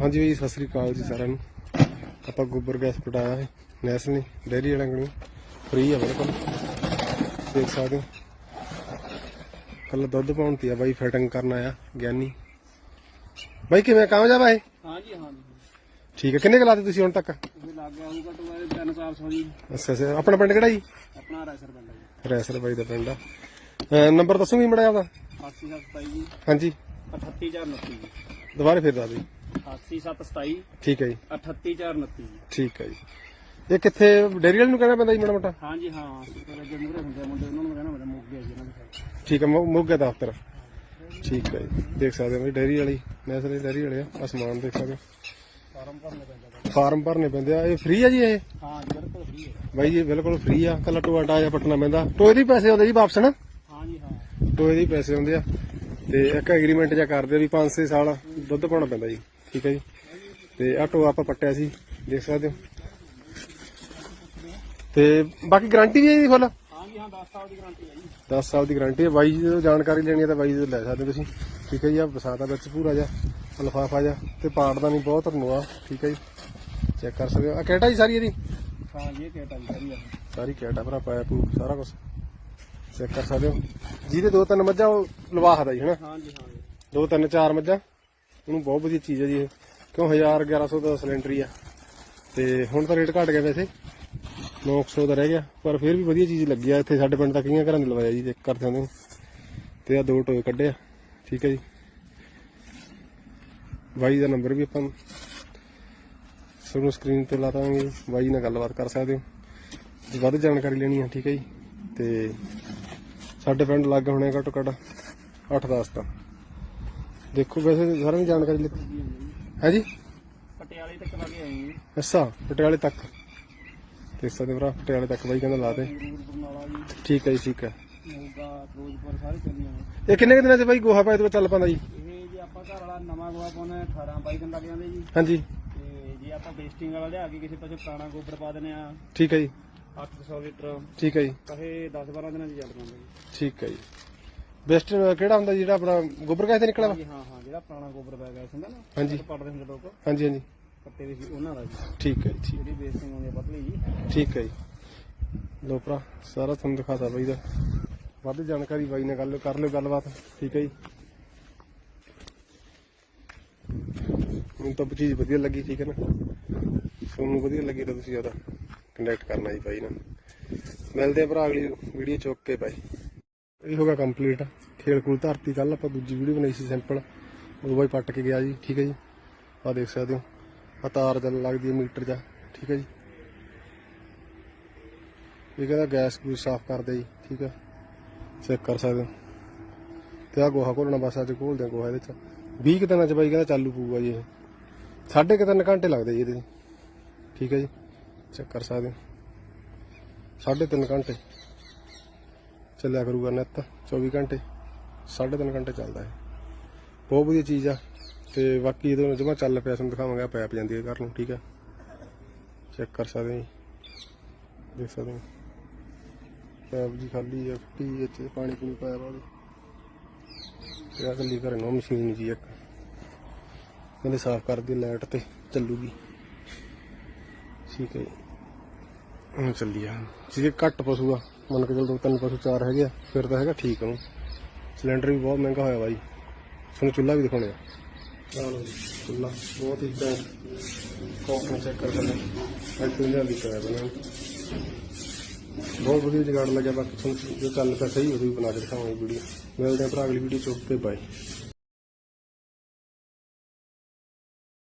ਹਾਂਜੀ ਵੀ ਸਤਿ ਸ੍ਰੀ ਅਕਾਲ ਜੀ ਸਾਰਿਆਂ ਨੂੰ। ਆਪਾਂ ਗੋਬਰ ਗੈਸ ਪਟਾਇਆ ਹੈ ਨੈਸਲੇ ਡੇਰੀ ਵਾਲਿਆਂ ਕੋਲੋਂ। ਫ੍ਰੀ ਆ ਬਿਲਕੁਲ। ਦੇਖ ਸਕਦੇ ਹੋ। ਕੱਲ ਦੁੱਧ ਪਾਉਣ ਤੇ ਆ ਬਾਈ ਫਿਟਿੰਗ ਕਰਨ ਆਇਆ ਗਿਆਨੀ। ਬਾਈ ਕਿਵੇਂ ਕਾਮਯਾਬ ਆ ਇਹ? ਹਾਂਜੀ ਹਾਂਜੀ। ਠੀਕ ਹੈ ਕਿੰਨੇ ਕੁ ਲਾਤੇ ਤੁਸੀਂ ਹੁਣ ਤੱਕ? ਇਹ ਲੱਗ ਗਿਆ ਹੋਊਗਾ ਤੋਂ ਬਾਅਦ 3400 ਜੀ। ਅੱਛਾ ਅੱਛਾ। ਆਪਣਾ ਪਿੰਡ ਕਿਹੜਾ ਜੀ? ਆਪਣਾ ਰੈਸਰ ਬੰਦਾ ਜੀ। ਰੈਸਰ ਬਾਈ ਦਾ ਪਿੰਡ ਆ। ਨੰਬਰ ਦੱਸੋਗੇ 8727 ਜੀ। ਹਾਂਜੀ। 38429 ਜੀ। ਦੁਬਾਰਾ ਫਿਰ ਦੱਸ ਦਿਓ। 8727 ਠੀਕ ਹੈ ਜੀ। 38429 ਜੀ ਠੀਕ ਹੈ ਜੀ। ਇਹ ਕਿੱਥੇ ਡੇਰੀ ਵਾਲੇ ਨੂੰ ਕਹਿਣਾ ਪੈਂਦਾ ਜੀ ਮਾੜਾ ਮੋਟਾ? ਹਾਂਜੀ ਹਾਂ ਅੱਗੇ ਮੂਰੇ ਹੁੰਦੇ ਆ ਮੁੰਡੇ ਉਹਨਾਂ ਨੂੰ ਕਹਿਣਾ ਮੇਰਾ ਮੁੱਕ ਗਿਆ ਜੀ ਇਹਨਾਂ ਦੇ ਠੀਕ ਹੈ ਮੋਗੇ ਦਫ਼ਤਰ। ਠੀਕ ਹੈ ਜੀ ਦੇਖ ਸਕਦੇ ਹੋ ਡੈਰੀ ਵਾਲੀ ਨੈਸਲੇ ਡੈਰੀ ਵਾਲੇ ਆ ਆਹ ਸਮਾਨ ਦੇਖ ਸਕਦੇ ਹੋ। ਫਾਰਮ ਭਰਨੇ ਪੈਂਦਾ ਫਾਰਮ ਭਰਨੇ ਪੈਂਦੇ ਆ ਇਹ ਫ੍ਰੀ ਆ ਜੀ ਇਹ? ਹਾਂ ਜੀ ਬਿਲਕੁਲ ਫ੍ਰੀ ਹੈ। ਬਾਈ ਜੀ ਬਿਲਕੁਲ ਫ੍ਰੀ ਆ ਕੱਲਾ ਟੋਆ ਟਾਇਆ ਪਟਣਾ ਪੈਂਦਾ। ਟੋਏ ਦੇ ਹੀ ਪੈਸੇ ਆਉਂਦੇ ਜੀ ਵਾਪਸ ਨਾ ਹਾਂਜੀ ਹਾਂ। ਟੋਏ ਦੇ ਹੀ ਪੈਸੇ ਆਉਂਦੇ ਆ। ਤੇ ਇੱਕ ਐਗਰੀਮੈਂਟ ਜਿਹਾ ਕਰਦੇ ਵੀ 5-6 ਸਾਲ ਦੁੱਧ ਪਾਉਣਾ ਪੈਂਦਾ ਜੀ। ਠੀਕ ਹੈ ਜੀ। ਤੇ ਆਹ ਟੋਆ ਆਪਾਂ ਪੱਟਿਆ ਸੀ ਦੇਖ ਸਕਦੇ ਹੋ। ਤੇ ਬਾਕੀ ਗਾਰੰਟੀ ਵੀ ਹੈ ਜੀ ਫੁੱਲ? ਹਾਂਜੀ ਹਾਂ 10 ਸਾਲ ਦੀ ਗਾਰੰਟੀ ਹੈ ਜੀ। 10 ਸਾਲ ਦੀ ਗਾਰੰਟੀ ਹੈ। ਬਾਈ ਜੀ ਤੋਂ ਜਾਣਕਾਰੀ ਲੈਣੀ ਹੈ ਤਾਂ ਬਾਈ ਜੀ ਤੋਂ ਲੈ ਸਕਦੇ ਤੁਸੀਂ। ਠੀਕ ਹੈ ਜੀ ਆ ਬਸਾਤਾ ਵਿੱਚ ਪੂਰਾ ਜਾ ਲਫਾਫਾ ਜਾ ਤੇ ਪਾੜਦਾ ਨਹੀਂ ਬਹੁਤ ਰਨਵਾ ਠੀਕ ਹੈ ਜੀ ਚੈੱਕ ਕਰ ਸਕਦੇ ਹੋ। ਆ ਕਿਹੜਾ ਜੀ ਸਾਰੀ ਇਹਦੀ ਹਾਂ ਜੀ ਇਹ ਕੇਟਾ ਜੀ ਸਾਰੀ ਸਾਰੀ ਕਿਹੜਾ ਭਰਾ ਪਾਇਆ ਪੂ ਸਾਰਾ ਕੁਝ ਚੈੱਕ ਕਰ ਸਕਦੇ ਹੋ। ਜਿਹਦੇ ਦੋ ਤਿੰਨ ਮੱਝਾਂ ਉਹ ਲਵਾਹ ਦਾ ਜੀ ਹਨਾ ਹਾਂਜੀ ਹਾਂ ਜੀ ਦੋ ਤਿੰਨ ਚਾਰ ਮੱਝਾਂ। ਉਹਨੂੰ ਬਹੁਤ ਵਧੀਆ ਚੀਜ਼ ਹੈ ਜੀ ਇਹ। ਕਿਉਂ 1000 1100 ਦਾ ਸਿਲੰਡਰ ਹੀ ਆ। ਤੇ ਹੁਣ ਤਾਂ ਰੇਟ ਘਟ ਗਿਆ ਵੈਸੇ। 900 ਦਾ ਰਹਿ ਗਿਆ। ਪਰ ਫਿਰ ਵੀ ਵਧੀਆ ਚੀਜ਼ ਲੱਗੀ ਆ। ਇੱਥੇ ਸਾਡੇ ਪਿੰਡ ਦਾ ਕਈਆਂ ਘਰਾਂ ਨੇ ਲਵਾਇਆ ਜੀ ਚੈੱਕ ਕਰ ਸਕਦੇ ਹੋ ਤੇ ਆ ਦੋ ਟੋਏ ਕੱਢੇ ਆ। ਠੀਕ ਹੈ ਜੀ। ਬਾਈ ਦਾ ਨੰਬਰ ਵੀ ਆਪਾਂ ਤੁਹਾਨੂੰ ਸਕਰੀਨ ਤੇ ਲਾ ਦਾਂਗੇ। ਬਾਈ ਨਾਲ ਗੱਲਬਾਤ ਕਰ ਸਕਦੇ ਹੋ। ਜੇ ਵੱਧ ਜਾਣਕਾਰੀ ਲੈਣੀ ਆ, ਠੀਕ ਹੈ ਜੀ। ਤੇ ਸਾਡੇ ਪਿੰਡ ਲੱਗ ਹੋਣੇ ਘੱਟੋ ਘੱਟ 8-10 ਤਾਂ। ਦੇਖੋ ਵੈਸੇ ਸਾਰਿਆਂ ਦੀ ਜਾਣਕਾਰੀ ਲਿਖ ਹੈ ਜੀ? ਪਟਿਆਲੇ ਤੱਕ ਲੱਗੇ ਆਏ ਜੀ ਅੱਛਾ ਪਟਿਆਲੇ ਤੱਕ। ਦੇਖ ਸਕਦੇ ਭਰਾ ਪਟਿਆਲੇ ਤੱਕ ਬਾਈ ਕਹਿੰਦਾ ਲਾ ਦੇ। ਸੰਗਰੂਰ ਬਰਨਾਲਾ ਜੀ ਠੀਕ ਹੈ ਜੀ ਠੀਕ ਹੈ। ਮੋਗਾ ਫਿਰੋਜ਼ਪੁਰ ਸਾਰੇ ਚੱਲੀਆਂ ਨੇ ਇਹ ਕਿੰਨੇ ਕੁ ਦਿਨਾਂ ਚ ਬਾਈ ਗੋਹਾ ਪਾਏ ਤੋਂ ਚੱਲ ਪੈਂਦਾ ਜੀ? ਇਹ ਜੇ ਆਪਾਂ ਘਰ ਵਾਲਾ ਨਵਾਂ ਗੋਹਾ ਪਾਉਣਾ 18 22 ਦਿਨ ਲੱਗ ਜਾਂਦੇ ਜੀ। ਹਾਂਜੀ। ਤੇ ਜੇ ਆਪਾਂ ਵੇਸਟਿੰਗ ਵਾਲਾ ਲਿਆ ਕੇ ਕਿਸੇ ਪਾਸੇ ਪੁਰਾਣਾ ਗੋਬਰ ਪਾ ਦਿੰਦੇ ਆ ਠੀਕ ਹੈ ਜੀ। 800 ਲੀਟਰ। ਠੀਕ ਹੈ ਜੀ। 10 12 ਦਿਨਾਂ ਚ ਚੱਲ ਪੈਂਦਾ ਜੀ। ਠੀਕ ਹੈ ਜੀ। ਬੈਸਟ ਕਿਹੜਾ ਹੁੰਦਾ ਜਿਹੜਾ ਆਪਣਾ ਗੋਬਰ ਗੈਸ ਤੇ ਨਿਕਲਿਆ ਵਾ? ਹਾਂਜੀ ਹਾਂ ਹਾਂ ਜਿਹੜਾ ਪੁਰਾਣਾ ਗੋਬਰ ਪੈ ਗਿਆ ਹੁੰਦਾ ਨਾ ਹਾਂਜੀ। ਪੜਦੇ ਹੁੰਦੇ ਲੋਕ। ਹਾਂਜੀ ਹਾਂਜੀ। ਕੱਟੇ ਵੀ ਸੀ ਉਹਨਾਂ ਦਾ ਜੀ। ਠੀਕ ਹੈ ਜੀ ਠੀਕ। ਜਿਹੜੀ ਵੇਸਟਿੰਗ ਆਉਂਦੀ ਆ ਪਤਲੀ ਜੀ। ਠੀਕ ਹੈ ਜੀ। ਲੋ ਭਰਾ ਸਾਰਾ ਤੁਹਾਨੂੰ ਦਿਖਾਤਾ ਬਾਈ ਦਾ। ਵੱਧ ਜਾਣਕਾਰੀ ਬਾਈ ਨਾਲ ਗੱਲ ਕਰ ਲਿਓ ਗੱਲਬਾਤ। ਠੀਕ ਹੈ ਜੀ। ਮੈਨੂੰ ਤਾਂ ਚੀਜ਼ ਵਧੀਆ ਲੱਗੀ ਠੀਕ ਹੈ ਨਾ। ਤੁਹਾਨੂੰ ਵਧੀਆ ਲੱਗੀ ਤਾਂ ਤੁਸੀਂ ਜ਼ਿਆਦਾ ਕੰਟੈਕਟ ਕਰਨਾ ਜੀ ਬਾਈ ਨਾਲ। ਮਿਲਦੇ ਆ ਭਰਾ ਅਗਲੀ ਵੀਡੀਓ ਚੁੱਕ ਕੇ ਬਾਈ ਇਹ ਹੋ ਗਿਆ ਕੰਪਲੀਟ ਖੇਲ ਖੂਲ ਧਰਤੀ ਕੱਲ ਆਪਾਂ ਦੂਜੀ ਵੀਡੀਓ ਬਣਾਈ ਸੀ ਸਿੰਪਲ ਉਹ ਬਾਈ ਪੱਟ ਕੇ ਗਿਆ ਜੀ, ਠੀਕ ਹੈ ਜੀ। ਆਹ ਦੇਖ ਸਕਦੇ ਹੋ। ਆ ਤਾਰ ਜਲ ਲੱਗਦੀ ਹੈ ਮੀਟਰ ਜਾਂ ਠੀਕ ਹੈ ਜੀ। ਇਹ ਕਹਿੰਦਾ ਗੈਸ ਗੂਸ ਸਾਫ਼ ਕਰਦੇ ਜੀ, ਠੀਕ ਹੈ। ਚੈੱਕ ਕਰ ਸਕਦੇ ਹੋ। ਤੇ ਆ ਗੋਹਾ ਘੋਲਣਾ ਬਸ, ਅੱਜ ਘੋਲਦੇ ਆ ਗੋਹਾ ਇਹਦੇ ਚ। 20 ਕੁ ਦਿਨਾਂ ਚ ਬਾਈ ਕਹਿੰਦਾ ਚਾਲੂ ਪਊਗਾ ਜੀ ਇਹ। ਸਾਢੇ ਕੁ ਤਿੰਨ ਘੰਟੇ ਲੱਗਦੇ ਜੀ ਇਹਦੇ ਠੀਕ ਹੈ ਜੀ। ਚੈੱਕ ਕਰ ਸਕਦੇ ਹੋ। ਸਾਢੇ ਤਿੰਨ ਘੰਟੇ। ਚੱਲਿਆ ਕਰੂਗਾ ਨੈਟ 24 ਘੰਟੇ, ਸਾਢੇ ਤਿੰਨ ਘੰਟੇ ਚੱਲਦਾ ਹੈ ਬਹੁਤ ਵਧੀਆ ਚੀਜ਼ ਆ, ਤੇ ਬਾਕੀ ਇਹਦੇ ਨਾਲ ਜਮਾ ਚੱਲ ਪਿਆ, ਤੁਹਾਨੂੰ ਦਿਖਾਵਾਂਗੇ ਪੈਪ ਜਾਂਦੀ ਹੈ ਘਰ ਨੂੰ, ਠੀਕ ਆ। ਚੈੱਕ ਕਰ ਸਕਦੇ ਹੋ ਜੀ, ਦੇਖ ਸਕਦੇ ਹੋ। ਪੈਪ ਜੀ ਖਾਲੀ ਹੈ ਟੀ ਇੱਥੇ, ਪਾਣੀ ਪੂਣੀ ਪਾਇਆ ਵਾ ਉਹਦੇ। ਤੇ ਘਰੇ ਨੋ ਮਸ਼ੀਨ ਜੀ ਇੱਕ। ਕਹਿੰਦੇ ਸਾਫ਼ ਕਰਦੀ ਲਾਈਟ ਤੇ, ਚੱਲੂਗੀ। ਠੀਕ ਹੈ ਜੀ। ਹੁਣ ਚੱਲੀ ਆ। ਜਿਹਦੇ ਘੱਟ ਪਸ਼ੂ ਆ। ਮੰਨ ਕੇ ਚੱਲ ਦੋ ਤਿੰਨ ਪਸ਼ੂ ਚਾਰ ਹੈਗੇ ਆ। ਫਿਰ ਤਾਂ ਹੈਗਾ ਠੀਕ ਉਹਨੂੰ ਸਿਲੰਡਰ ਵੀ ਬਹੁਤ ਮਹਿੰਗਾ ਹੋਇਆ ਬਾਈ। ਤੁਹਾਨੂੰ ਚੁੱਲ੍ਹਾ ਵੀ ਦਿਖਾਉਣੇ ਆ। ਚਲੋ ਚੁੱਲ੍ਹਾ ਬਹੁਤ ਹੀ ਕੋਪਨ ਚੈੱਕ ਕਰ ਸਕਦੇ? ਇੱਥੇ ਲਿਆਂਦੀ ਪਿਆ ਬਣਾ ਬਹੁਤ ਵਧੀਆ ਜਗਾੜ ਲੱਗਿਆ ਬਾਕੀ ਤੁਹਾਨੂੰ ਜੋ ਚੱਲ ਪਿਆ ਸਹੀ ਉਹ ਵੀ ਬਣਾ ਕੇ ਦਿਖਾਵਾਂਗੇ ਵੀਡੀਓ। ਮਿਲਦੇ ਆ ਭਰਾ ਅਗਲੀ ਵੀਡੀਓ ਚ। Okay bye